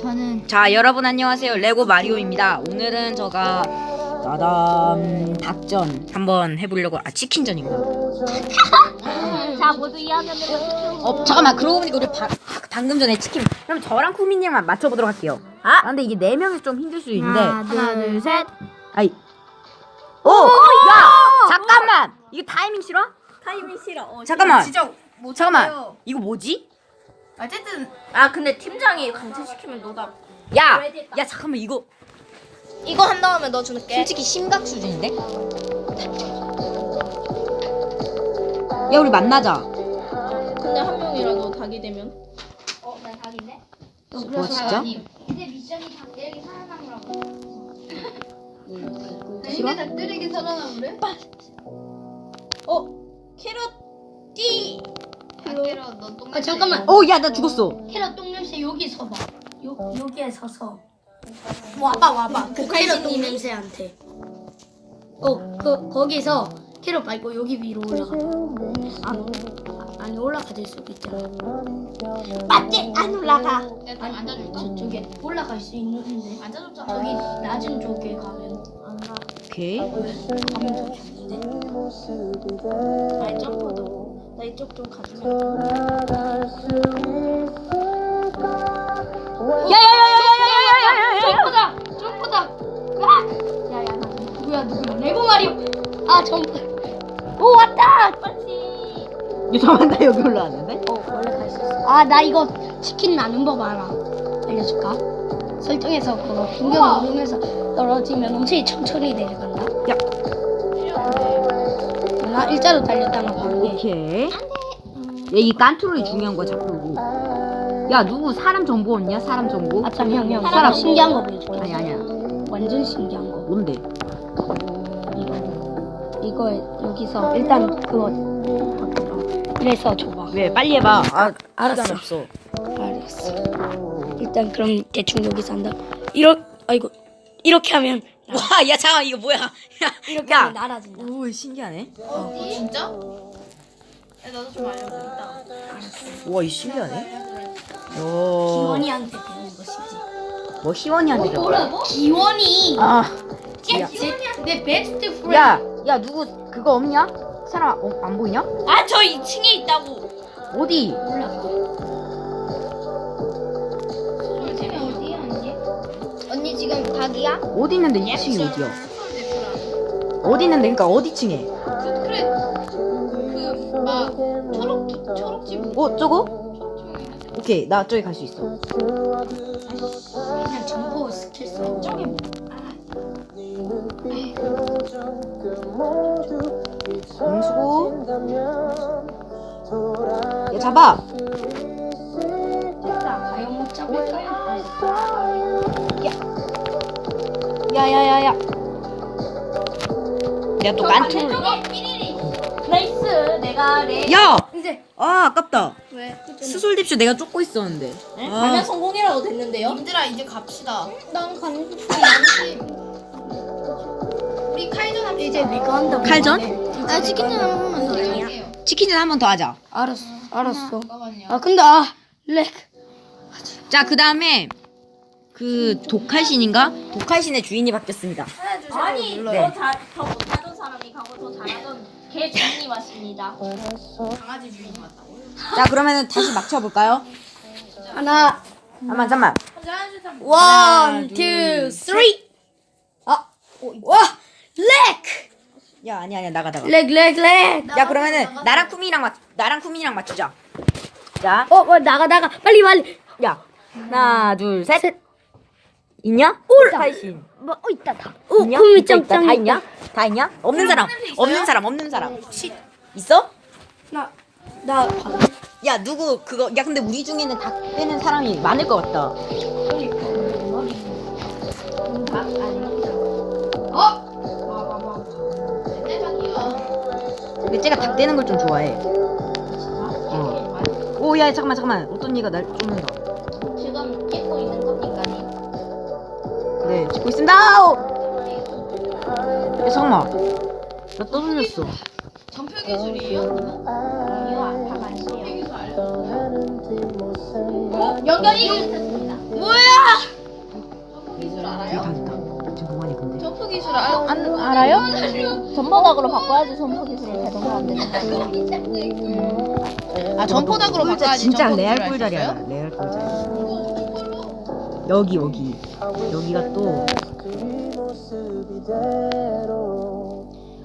저는 자 여러분 안녕하세요. 레고 마리오입니다. 오늘은 저가 따담 닭전 한번 해보려고 아 치킨전인가? 자 모두 이야기하는 어 잠깐만. 그러고 보니까 우리 바, 방금 전에 치킨. 그럼 저랑 쿠미님만 맞춰보도록 할게요. 아! 근데 이게 네 명이 좀 힘들 수 있는데. 하나 둘셋. 아이. 오야! 잠깐만. 이거 타이밍 싫어? 타이밍 싫어. 어, 잠깐만. 못 잠깐만. 참아요. 이거 뭐지? 어쨌든 아 근데 팀장이 강퇴시키면 너다. 야야 잠깐만 이거 이거 한 다음에 너 줄게. 솔직히 심각 수준인데? 야 우리 만나자 근데 한 명이라도 닭이 되면. 어나 닭인데? 뭐 진짜? 근데 미션이 닭들에게 살아남으라고 싫어? 닭들에게 살아남으래? 어 캐럿 띠. 너 똥냄새 아 잠깐만. 어 야 나 죽었어. 캐럿 똥냄새 여기 서봐. 요, 여기에 서서. 와봐 와봐. 그 캐럿 똥냄새한테. 어 그 거기서 캐럿 말고 여기 위로 올라가. 안, 아니 올라가질 수도 있잖아. 맞지? 안 올라가. 아니 앉아줄까? 저쪽에 올라갈 수 있는데. 앉아줬잖아. 여기 낮은 쪽에 가면. 오케이. 가면 점프도. 나 이쪽 좀 가주면. 야야야야야야야야야야 점프다! 점프다! 아! 야야 나 누구야 누구야 레고 마리오 아 점프 오 왔다! 빨리 잠깐만 나 여기 올라왔는데? 어 원래 갈 수 있어 아 나 이거 치킨 나는 법 알아 알려줄까? 설정에서 그거 빙겨 누르면서 떨어지면 엄청 천천히 내려간다 야. 나 일자로 달렸다가 바로 얘 오케이. 야이 깐트롤이 중요한 거야 자꾸. 야 누구? 사람 정보 없냐? 사람 정보? 아참 형 형 사람. 사람 신기한 거 보여줄게 아니 아니야. 완전 신기한 거. 뭔데? 이거. 이거 여기서 일단 그거 어, 그래서 줘봐. 왜 빨리 해봐. 아 알았어. 시간 없어. 알았어. 일단 그럼 대충 여기서 한다. 이렇 아이고. 이렇게 하면 나- 와 야 잠깐 이거 뭐야 야, 이렇게 야. 하면 날아진다 오 신기하네 어, 진짜? 야, 나도 좀 알려줘. 이따. 와이 신기하네 오. 기원이한테 배운 것이지 뭐 희원이한테 배워 기원이 아 제, 내 베스트 프렌드 야, 야 누구 그거 없냐? 사람 어, 안 보이냐? 아, 저 2층에 있다고. 어디? 올라가 지금 닭이야? 어디 있는데 2층이 어디야? 어디 있는데 그러니까 어디 층에? 그, 그래. 그, 막, 초록, 초록집. 어 저거? 오케이 나 저기 갈 수 있어. 그냥 정보 스킬 써 저기 공수고. 야 잡아. 야야야야. 야또 깐투. 나이스. 내가 레. 야. 이제 아 아깝다. 왜? 수술 딥쇼 내가 쫓고 있었는데. 아. 가면 성공이라고 됐는데요? 님들아, 이제 갑시다. 난 가는 중 우리 칼전 합시다. 이제 내가 한다고 칼전? 아 치킨전 한 번만 더? 치킨전 한번 더 하자. 알았어 알았어 잠깐만요. 아 근데 아 렉 자 그 다음에 그 독칼신인가? 독칼신의 주인이 바뀌었습니다. 아니, 네. 더, 잘, 더 못하던 사람이 가고 더 잘하던 개 주인이 왔습니다. 강아지 주인이 왔다고요? 자 그러면은 다시 맞춰볼까요? 하나 잠만 잠만. 원, 둘, 투, 쓰리 아, 와, 렉! 야 아니 아니야 나가 나가. 렉, 렉, 렉! 야 그러면은 나랑 쿠미랑 맞 나랑 쿠미랑 맞추자. 자, 어, 어, 나가, 나가. 빨리, 빨리. 야 하나 둘 셋. 셋. 있냐? 올! 칼신. 뭐, 어, 있다, 다. 어, 있냐? 구미 있다, 있다. 짱짱. 다 있냐? 다 있냐? 없는 사람. 없는 사람 없는 사람. 있어? 나, 나, 야 누구 그거 야 근데 우리 중에는 닭 빼는 사람이 많을 것 같다. 근데 쟤가 닭 떼는 걸 좀 좋아해. 어. 오, 야, 잠깐만, 잠깐만. 어떤 얘가 날 쫓는다. 네, 찍고 있습니다. 오! 야, 잠깐만. 나 떠돌렸어. 전표 기술이에요? 안 알려. 연결이 됐습니다. 기술 알아요? 지금 동안이 근데. 점프 기술 아, 안, 알아요? 전포닥으로 바꿔야지 점프 기술을 대동하면 되는 아 전포닥으로 꿀자 진짜 레알 꿀자리야. 레알 꿀자리. 여기 여기 여기가 또.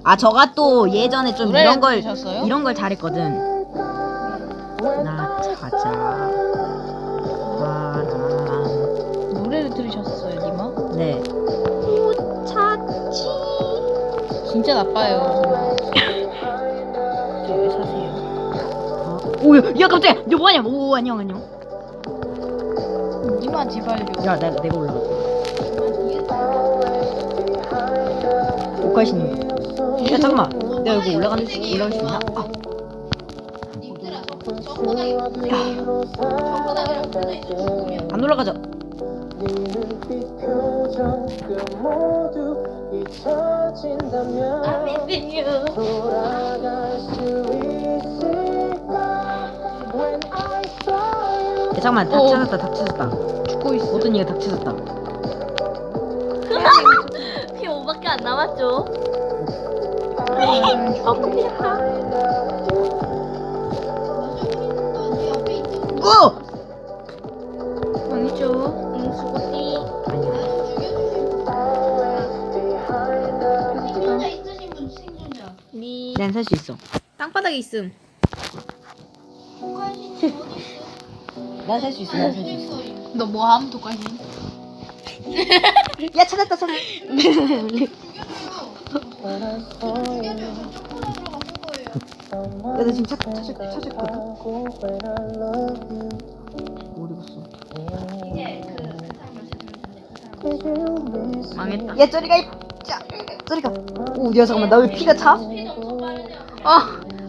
아 저가 또 예전에 좀 노래 이런 걸 부르셨어요? 이런 걸 잘했거든. 나 찾아 바람. 노래를 들으셨어요, 니마? 네. 찾지. 진짜 나빠요. 왜 사세요? 어? 오야 야 깜짝이야. 야 뭐하냐? 오 안녕 안녕. 니마 지발요. 야 내가 내가 올라가. 못 가시는. 야 잠깐만. 내가 여기 올라가는 수 올라갈 수 있나? 아. 안 올라가죠. 야, 잠깐만 닭 어. 찾았다 닭 찾았다. 죽고 있어. 어떤 이가 닭 찾았다. 피 5밖에 안 남았죠? 오! 아니죠. 응, 수고띠. 니 난살 수 있어. 땅바닥에 있음. 난 살 수 있어. 난 살 수 있어. 너 뭐함 독가시? 야 찾았다 찾았다. 야나 지금 찾 찾을 찾을거든. 어디 갔어? 망했다. 야 저리 가. 이- 자 저리 가. 오, 야 잠깐만 나 왜 피가 차? 어,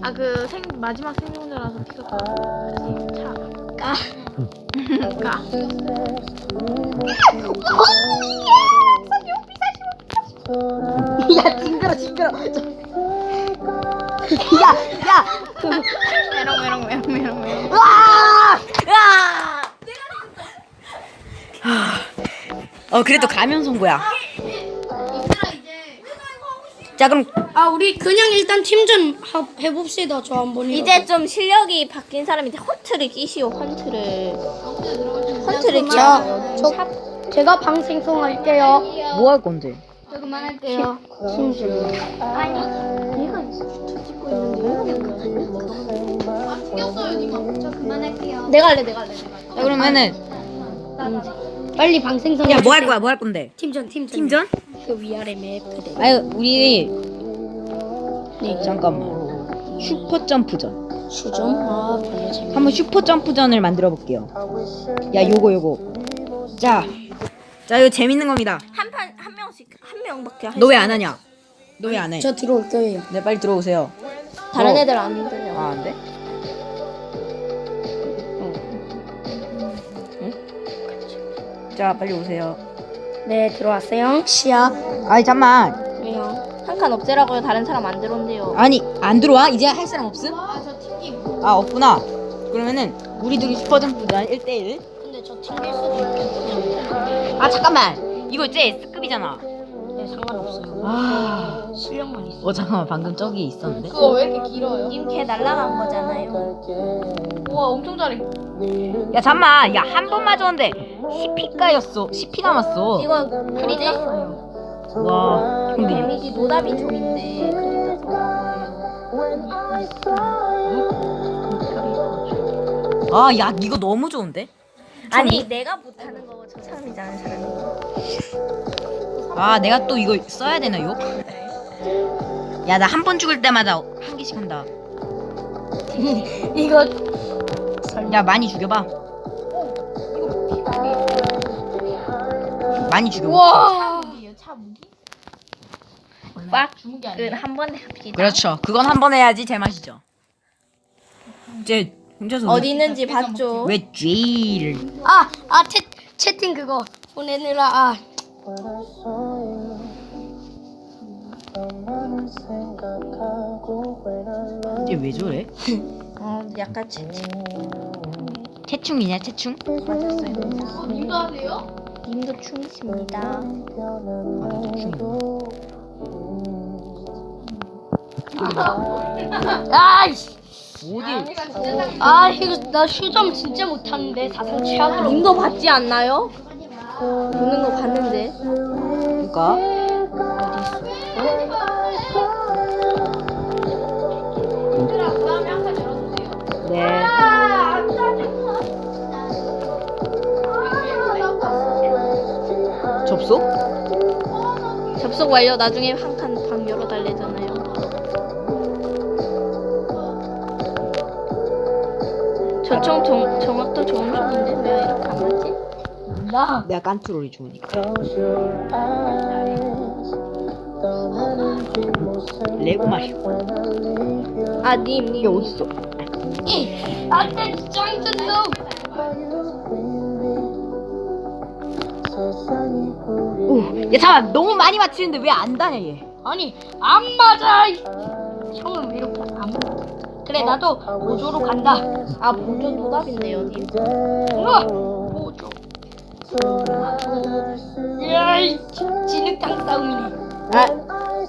아 그 생 마지막 생존자라서 피가 차. 까. 까. 야 징그러 징그러. 저- 야 야. 메롱 메롱 메롱 메롱 메롱. 와! 어 그래도 가면 선고야. 자 그럼 아 우리 그냥 일단 팀전 하- 해봅시다. 저 한번 이제 좀 실력이 바뀐 사람인데 헌트를 끼시오 헌트를. 헌트를 자, 끼. 저 제가 방 생성할게요. 뭐 할 건데? 저 그만할게요. 팀전. 아니, 얘가 찍고 있는데 저 그만할게요. 내가 할래 내가 할래. 내가 할래. 자 그러면은 빨리 방 생성. 야뭐 할 거야 뭐 할 건데? 팀전, 팀전. 팀전? 그 위아래 맵 그대. 아유 우리 네 잠깐만 슈퍼 점프전 수정. 아, 별로 재밌. 한번 슈퍼 점프전을 만들어 볼게요. 야 요거 요거 자. 자 이거 재밌는 겁니다. 한 판 한 명씩 한 명밖에 할너왜수안 하냐? 너 왜 안 해? 저 들어올 거예요. 네 빨리 들어오세요. 다른 어. 애들 안 돼요. 아안 돼? 자 빨리 오세요. 네, 들어왔어요. 시야. 아니 잠만. 왜요? 한 칸 없애라고요. 다른 사람 안 들어온대요. 아니 안 들어와? 이제 할 사람 없음? 아 없구나. 그러면은 우리 둘이 슈퍼점프전 1대1 근데 저 튕길 수도 있겠네요. 아 잠깐만 이거 이제 S급이잖아 네, 상관없어요. 아... 실력만 있어. 어 잠깐만 방금 저기 있었는데 그거 왜 이렇게 길어요? 님걔 날라간 거잖아요. 우와 엄청 잘해. 야 잠만 야 한 번 맞았는데 10피가였어 10피 남았어 이거 프리즈였어요. 와 근데 데미지 노답이 좀인데. 아야 이거 너무 좋은데? 아니 내가 못하는 거고 저 사람이 잘하는 사람이. 아 내가 또 이거 써야 되나 욕? 야 나 한 번 죽을 때마다 한 개씩 한다 이거 야 많이 죽여봐 많이 죽여봐 우와. 차 무기? 빡. 주무기 아니에요? 한 번에 합시다. 그렇죠 그건 한 번 해야지 제맛이죠 이제 혼자서 어디 있는지 봤죠. 왜 G를 아, 아, 채, 채팅 그거 보내느라 아. 이제 왜 저래? 어, 약간 채팅. 태충이냐 태충? 어, 님도 하세요? 님도 충이십니다. 아, 태충이. 아이씨. 어디? 아 이거 나 휴점 진짜 못하는데 사상 최악으로. 님도 받지 않나요? 보는 거 봤는데. 그니까 접속? 접속 완료. 나중에 한 칸 방 열어 달래잖아요. 저총 정, 정확도 좋은 총인데 왜 이렇게 안 맞지? 나 내가 깐트롤이 좋으니까. 레고 마쇼. 아, 님, 님. 이게 어딨어? 안돼 짱이 오, 야 잠깐 너무 많이 맞히는데 왜 안 다냐 얘? 아니 안 맞아. 이. 형은 왜 이렇게 안 맞아? 그래 나도 보조로 간다. 아, 보조 노답인데요, 님. 우와 보조. 야이 진흙탕 싸움이네. 아,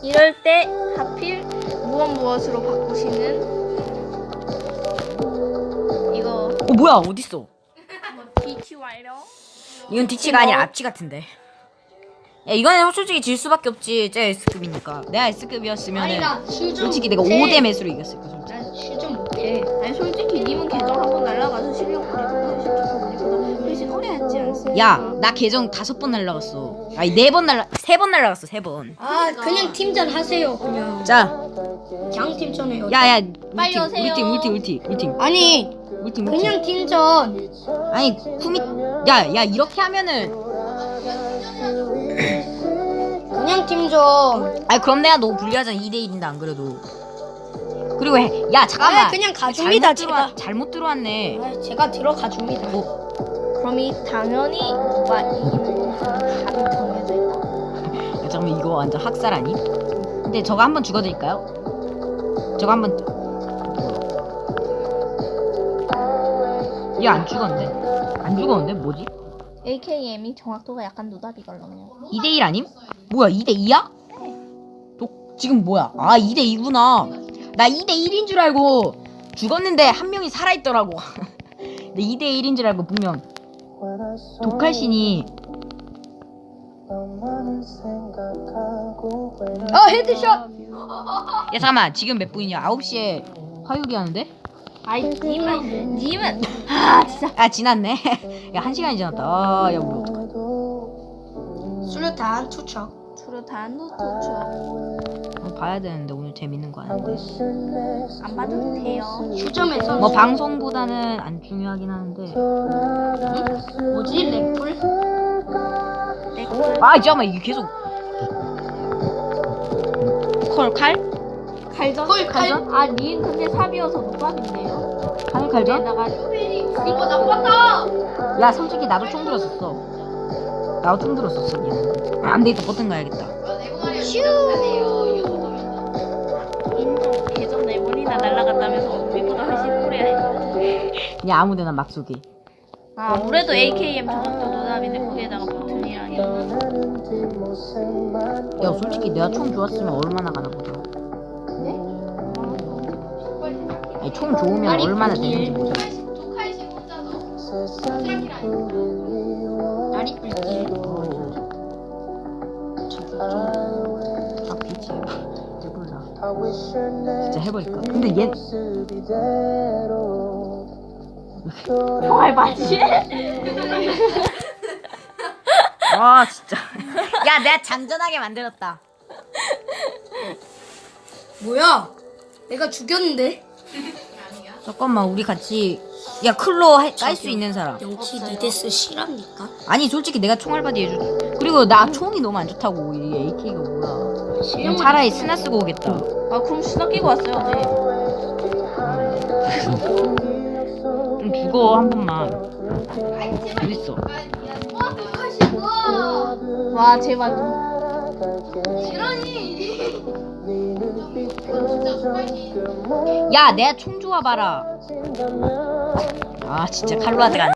이럴 때 하필 무엇 무엇으로 바꾸시는 이거 어 뭐야 어딨어? 비치 완료. 이건 뒤치가 아니라 앞치 같은데. 야 이거는 솔직히 질 수밖에 없지. 쟤 S급이니까. 내가 S급이었으면은 아니 나 휴점 솔직히 내가 못해. 5대 매수로 이겼을 거야. 솔직히. 못해. 아니 솔직히 님은 계정 한번 날라가서 실력 우리보다 실적 우리보다 훨씬 오래 했지 않습니까? 야, 나 계정 다섯 번 날라갔어. 아니 네 번 날라, 세 번 날라갔어, 세 번. 아 그냥 팀전 하세요 그냥. 자, 그냥 팀전해요. 야, 야, 빨리 우리 팀, 오세요. 우리 팀, 우리 팀, 우리 팀, 우리 팀, 아니 우리 팀, 우리 팀. 그냥 팀전. 아니, 쿠미, 야, 야, 이렇게 하면은, 그냥 팀전. 아니 그럼 내가 너 불리하잖아. 2대 1인데 안 그래도. 그리고 해, 야, 잠깐만. 아 그냥 가줍니다 잘못 들어와, 제가. 잘못 들어왔네. 아, 제가 들어가 줍니다. 그럼 이 당연히 누가 이기는 답이 정해져 있다. 야, 잠깐만 이거 완전 학살 아니? 근데 저거 한번 죽어드릴까요? 저거 한번. 얘 안 죽었는데? 안 죽었는데? 뭐지? AKM이 정확도가 약간 노답이걸로네요. 2대 1 아님? 뭐야 2대 2야? 지금 뭐야? 아 2대 2구나. 나 2대 1인 줄 알고 죽었는데 한 명이 살아 있더라고. 내 2대 1인 줄 알고 분명 독할신이 아 헤드샷. 야 잠깐만 지금 몇 분이냐? 9시에 화요일이 하는데? 아이 님은 님은 아 진짜 아 지났네. 야 1시간이 지났다. 아, 야 뭐. 수류탄 투척. 투르탄 노트죠. 어, 봐야 되는데 오늘 재밌는 거 아닌데. 안 봐도 돼요. 휴점에서 뭐 방송보다는 안 중요하긴 하는데. 뭐지 렉풀? 넥플 아 잠깐만 이게 계속 콜 칼? 칼전 콜, 칼. 칼전 아님 근데 삽이어서 노답인데요. 칼 칼전? 게다가 이거 나빴다. 야 솔직히 나도 총 들었었어 나도 총 들었었어 미안 안 되겠다 버튼 가야겠다 슈. 인정 계정 네 번이나 날라갔다면서 우리보다 훨씬. 그냥 아무데나 막 쏘기 아 아무래도 AKM 정확도 노답인데 거기에다가 버튼이라니. 야 솔직히 내가 총 좋았으면 얼마나 가나 보 자 아니 총 좋으면 아니, 얼마나 되는지 보자 독할신 혼자서 트라키를 아니야. 나리 뿔길. 아 해볼라 진짜 해버릴까 근데 얘 정말 맞지? 아 진짜 야 내가 장전하게 만들었다 뭐야? 내가 죽였는데? 잠깐만 우리 같이 야 클로 깔 수 있는 사람 영치 리데스 실합니까? 아니 솔직히 내가 총알바디 해줘 그리고 나 총이 너무 안 좋다고 이 AK가 뭐야 그냥 차라리 스나 쓰고 오겠다 아 그럼 수다 끼고 왔어요. 좀 죽어 한 번만 어딨어. 와 제발. 지런이. 야, 내가 총 좋아봐라. 아, 진짜 칼로한테가 안